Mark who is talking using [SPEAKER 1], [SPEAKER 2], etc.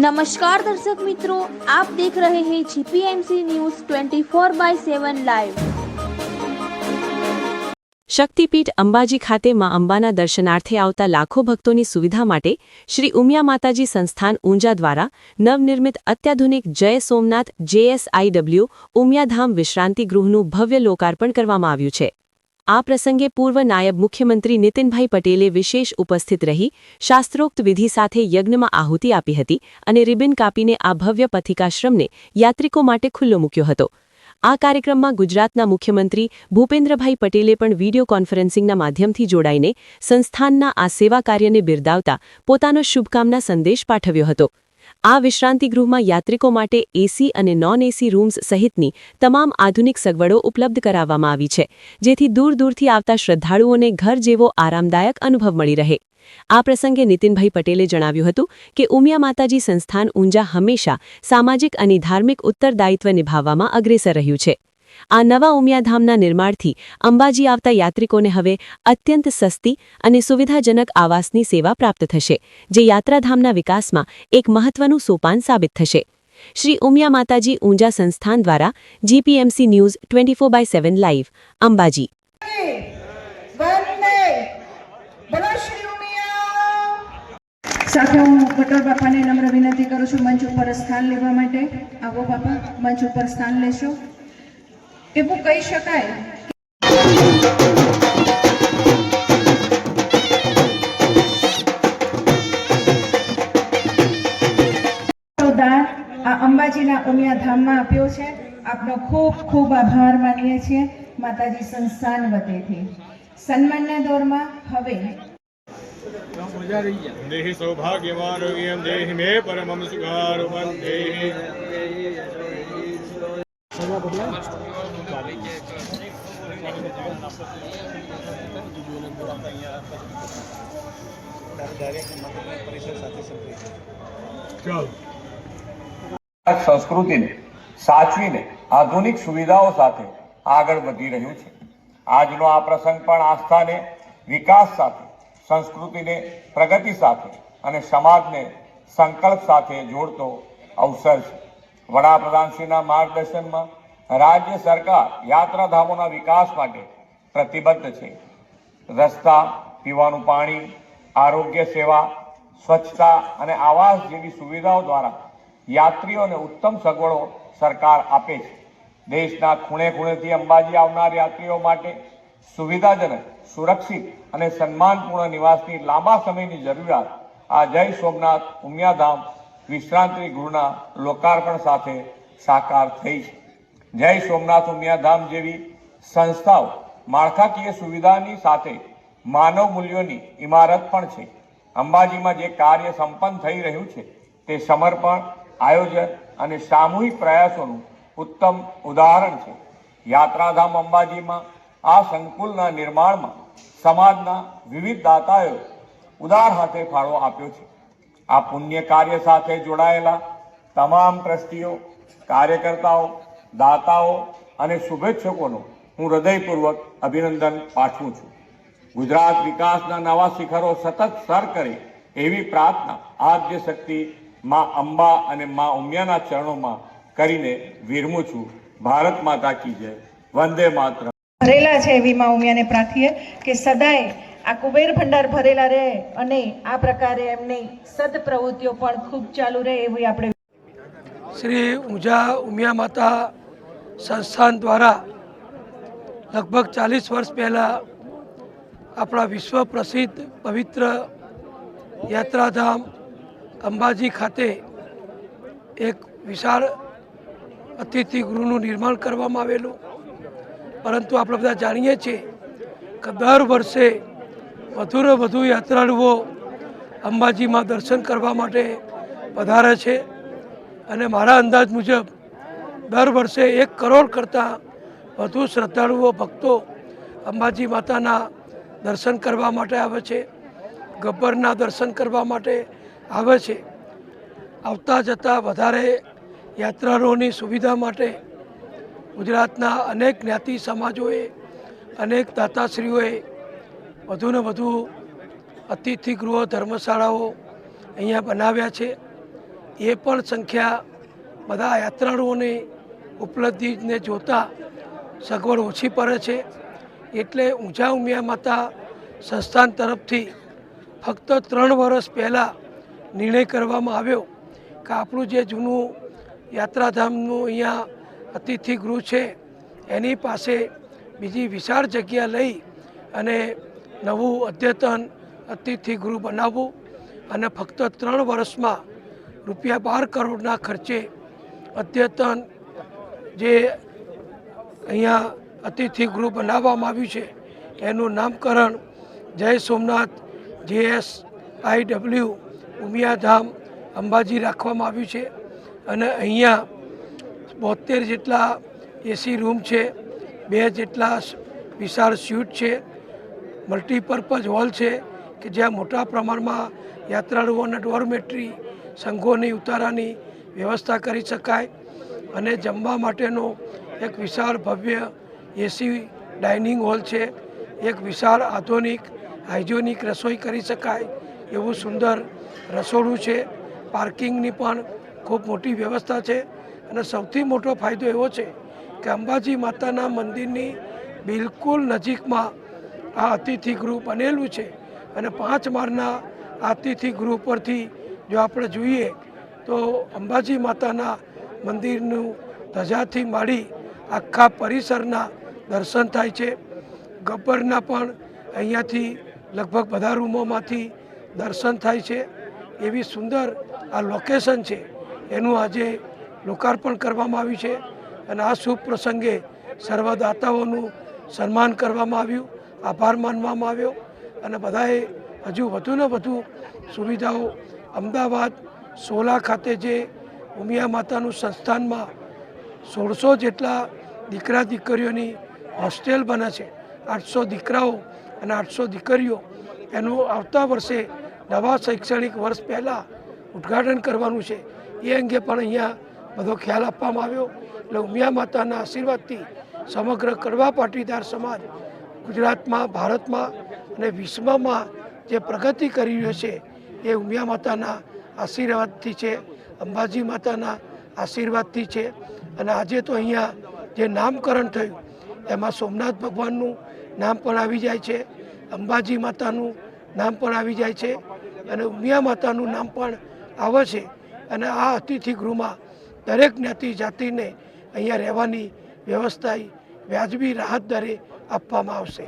[SPEAKER 1] નમસ્કાર દર્શક મિત્રો આપ દેખ રહે હૈ જીપીએમસી ન્યૂઝ 24 બાય 7 લાઈવ
[SPEAKER 2] શક્તિપીઠ અંબાજી ખાતે માં અંબાના દર્શનાર્થે આવતા લાખો ભક્તોની સુવિધા માટે શ્રી ઉમિયા માતાજી સંસ્થાન ઊંઝા દ્વારા નવનિર્મિત અત્યાધુનિક જય સોમનાથ જેએસઆઈડબ્લ્યુ ઉમિયાધામ વિશ્રાંતિ ગૃહનું ભવ્ય લોકાર્પણ કરવામાં આવ્યું છે. આ પ્રસંગે પૂર્વ નાયબ મુખ્યમંત્રી નીતિનભાઈ પટેલે વિશેષ ઉપસ્થિત રહી શાસ્ત્રોક્ત વિધિ સાથે યજ્ઞમાં આહુતિ આપી હતી અને રિબિન કાપીને આ ભવ્ય પથિકાશ્રમને યાત્રિકો માટે ખુલ્લો મૂક્યો હતો. આ કાર્યક્રમમાં ગુજરાતના મુખ્યમંત્રી ભૂપેન્દ્રભાઈ પટેલે પણ વીડિયો કોન્ફરન્સિંગના માધ્યમથી જોડાઈને સંસ્થાનના આ સેવા કાર્યને બિરદાવતા પોતાનો શુભકામના સંદેશ પાઠવ્યો હતો. આ વિશ્રાંતિગૃહમાં યાત્રિકો માટે એસી અને નોન એસી રૂમ્સ સહિતની તમામ આધુનિક સગવડો ઉપલબ્ધ કરાવવામાં આવી છે, જેથી દૂર દૂરથી આવતા શ્રદ્ધાળુઓને ઘર જેવો આરામદાયક અનુભવ મળી રહે. આ પ્રસંગે નીતિનભાઈ પટેલે જણાવ્યું હતું કે ઉમિયા માતાજી સંસ્થાન ઊંઝા હંમેશા સામાજિક અને ધાર્મિક ઉત્તરદાયિત્વ નિભાવવામાં અગ્રેસર રહ્યું છે. આ નવા ઉમિયાધામના નિર્માણથી અંબાજી આવતા યાત્રિકોને હવે અત્યંત સસ્તી અને સુવિધાજનક આવાસની સેવા પ્રાપ્ત થશે જે યાત્રાધામના વિકાસમાં એક મહત્વનું સોપાન સાબિત થશે. શ્રી ઉમિયા માતાજી ઊંઝા સંસ્થાન દ્વારા GPMC news twenty four by seven live Ambaji.
[SPEAKER 3] વંદે બોલો શ્રી ઉમિયા.
[SPEAKER 4] સાથે હું કટોર બાપાને નમ્ર વિનંતી કરું છું મંચ ઉપર સ્થાન લેવા માટે. આવો બાપા મંચ ઉપર સ્થાન લેશો. એવું કહી શકાય? આ અંબાજીના ઉમિયા ધામમાં આપ્યો છે. આપનો ખૂબ ખૂબ આભાર માનીએ છીએ. માતાજી સંસ્થાન વતેથી. સન્માનના દોરમાં હવે
[SPEAKER 5] દેહી સૌભાગ્યમારોગ્યમ દેહી મે પરમમ સુખારુપમ દેહિ
[SPEAKER 6] સંસ્કૃતિને સાચવીને આધુનિક સુવિધાઓ સાથે આગળ વધી રહ્યું છે. આજનો આ પ્રસંગ પણ આસ્થાને વિકાસ સાથે, સંસ્કૃતિને પ્રગતિ સાથે અને સમાજને સંકલ્પ સાથે જોડતો અવસર છે. વડાપ્રધાનશ્રીના માર્ગદર્શનમાં રાજ્ય સરકાર યાત્રાધામોના વિકાસ માટે પ્રતિબદ્ધ છે. રસ્તા, પીવાનું પાણી, આરોગ્ય સેવા, સ્વચ્છતા અને આવાસ જેવી સુવિધાઓ દ્વારા યાત્રીઓને ઉત્તમ સગવડો સરકાર આપે છે. દેશના ખૂણે ખૂણેથી અંબાજી આવનાર યાત્રીઓ માટે સુવિધાજનક, સુરક્ષિત અને સન્માનપૂર્ણ નિવાસની લાંબા સમયની જરૂરિયાત આ જય સોમનાથ ઉમિયાધામ વિશ્રાંતિ ગૃહના લોકાર્પણ સાથે સાકાર થઈ છે. જય સોમનાથ ઉમિયાધામ જેવી સંસ્થાઓ માળખાકીય સુવિધાની સાથે માનવ મૂલ્યોની ઇમારત પણ છે. અંબાજીમાં જે કાર્ય સંપન્ન થઈ રહ્યું છે, તે સમર્પણ, આયોજન અને સામૂહિક પ્રયાસોનું ઉત્તમ ઉદાહરણ છે. યાત્રાધામ અંબાજીમાં આ સંકુલના નિર્માણમાં સમાજના વિવિધ દાતાઓએ ઉદાર હાથે ફાળો આપ્યો છે. આ પુણ્ય કાર્ય સાથે જોડાયેલા તમામ ટ્રસ્ટીઓ, કાર્યકર્તાઓ દાતાઓ અને શુભેચ્છકોનો હું હૃદયપૂર્વક અભિનંદન પાઠવું છું. ગુજરાત વિકાસના નવા શિખરો સતત સર કરે એવી પ્રાર્થના આદ્ય શક્તિ માં અંબા અને માં ઉમિયાના ચરણોમાં કરીને વિરમું છું. ભારત માતા કી જય. વંદે માત્ર
[SPEAKER 4] ભરેલા છે એવી માં ઉમિયાને પ્રાર્થીએ કે સદાય આ કુબેર ભંડાર ભરેલા રહે અને આ પ્રકારે એમની સદપ્રવૃત્તિઓ પણ ખૂબ ચાલુ રહે એવી આપણે
[SPEAKER 7] શ્રી ઊંઝા ઉમિયા માતા સંસ્થાન દ્વારા લગભગ ચાલીસ વર્ષ પહેલાં આપણા વિશ્વ પ્રસિદ્ધ પવિત્ર યાત્રાધામ અંબાજી ખાતે એક વિશાળ અતિથિ ગૃહનું નિર્માણ કરવામાં આવેલું. પરંતુ આપણે બધા જાણીએ છીએ કે દર વર્ષે વધુને વધુ યાત્રાળુઓ અંબાજીમાં દર્શન કરવા માટે વધારે છે. અને મારા અંદાજ મુજબ દર વર્ષે એક કરોડ કરતાં વધુ શ્રદ્ધાળુઓ, ભક્તો અંબાજી માતાના દર્શન કરવા માટે આવે છે. ગબ્બરના દર્શન કરવા માટે આવે છે. આવતા જતાં વધારે યાત્રાળુઓની સુવિધા માટે ગુજરાતના અનેક જ્ઞાતિ સમાજોએ, અનેક દાતાશ્રીઓએ વધુને વધુ અતિથિ ગૃહો, ધર્મશાળાઓ અહીંયા બનાવ્યા છે. એ પણ સંખ્યા બધા યાત્રાળુઓની ઉપલબ્ધિને જોતા સગવડ ઓછી પડે છે. એટલે ઊંઝા ઉમિયા માતા સંસ્થાન તરફથી ફક્ત ત્રણ વર્ષ પહેલાં નિર્ણય કરવામાં આવ્યો કે આપણું જે જૂનું યાત્રાધામનું અહીંયા અતિથિ ગૃહ છે, એની પાસે બીજી વિશાળ જગ્યા લઈ અને નવું અદ્યતન અતિથિ ગૃહ બનાવવું અને ફક્ત ત્રણ વર્ષમાં રૂપિયા બાર કરોડના ખર્ચે અદ્યતન જે અહીંયા અતિથિ ગૃહ બનાવવામાં આવ્યું છે, એનું નામકરણ Jay Somnath, JS, I W, Umiyadham, Ambaji રાખવામાં આવ્યું છે. અને અહીંયા બોતેર જેટલા એસી રૂમ છે, બે જેટલા વિશાળ સ્યુટ છે, મલ્ટીપર્પઝ હોલ છે, કે જ્યાં મોટા પ્રમાણમાં યાત્રાળુઓના ડોરમેટ્રી, સંઘોની ઉતારાની વ્યવસ્થા કરી શકાય. અને જમવા માટેનો એક વિશાળ ભવ્ય એસી ડાઇનિંગ હોલ છે. એક વિશાળ આધુનિક, હાઇજેનિક રસોઈ કરી શકાય એવું સુંદર રસોડું છે. પાર્કિંગની પણ ખૂબ મોટી વ્યવસ્થા છે. અને સૌથી મોટો ફાયદો એવો છે કે અંબાજી માતાના મંદિરની બિલકુલ નજીકમાં આ અતિથિ ગૃહ બનેલું છે. અને પાંચ માળના અતિથિ ગૃહ પરથી જો આપણે જોઈએ તો અંબાજી માતાના મંદિરનું ધજાથી માંડી આખા પરિસરના દર્શન થાય છે. ગબ્બરના પણ અહીંયાથી લગભગ બધા રૂમોમાંથી દર્શન થાય છે. એવી સુંદર આ લોકેશન છે એનું આજે લોકાર્પણ કરવામાં આવ્યું છે અને આ શુભ પ્રસંગે સર્વદાતાઓનું સન્માન કરવામાં આવ્યું. આભાર માનવામાં આવ્યો અને બધાએ હજુ વધુને વધુ સુવિધાઓ અમદાવાદ, સોલા ખાતે જે ઉમિયા માતાનું સંસ્થાનમાં સોળસો જેટલા દીકરા દીકરીઓની હોસ્ટેલ બને છે. આઠસો દીકરાઓ અને આઠસો દીકરીઓ એનું આવતા વર્ષે નવા શૈક્ષણિક વર્ષ પહેલાં ઉદ્ઘાટન કરવાનું છે. એ અંગે પણ અહીંયા બધો ખ્યાલ આપવામાં આવ્યો. એટલે ઉમિયા માતાના આશીર્વાદથી સમગ્ર કડવા પાટીદાર સમાજ ગુજરાતમાં, ભારતમાં અને વિશ્વમાં જે પ્રગતિ કરી રહ્યો છે, એ ઉમિયા માતાના આશીર્વાદથી છે. અંબાજી માતાના આશીર્વાદથી છે. અને આજે તો અહીંયા જે નામકરણ થયું, એમાં સોમનાથ ભગવાનનું નામ પણ આવી જાય છે. અંબાજી માતાનું નામ પણ આવી જાય છે. અને ઉમિયા માતાનું નામ પણ આવે છે. અને આ અતિથિ ગૃહમાં દરેક જ્ઞાતિ જાતિને અહીંયા રહેવાની વ્યવસ્થા વ્યાજબી રાહત દરે આપવામાં આવશે.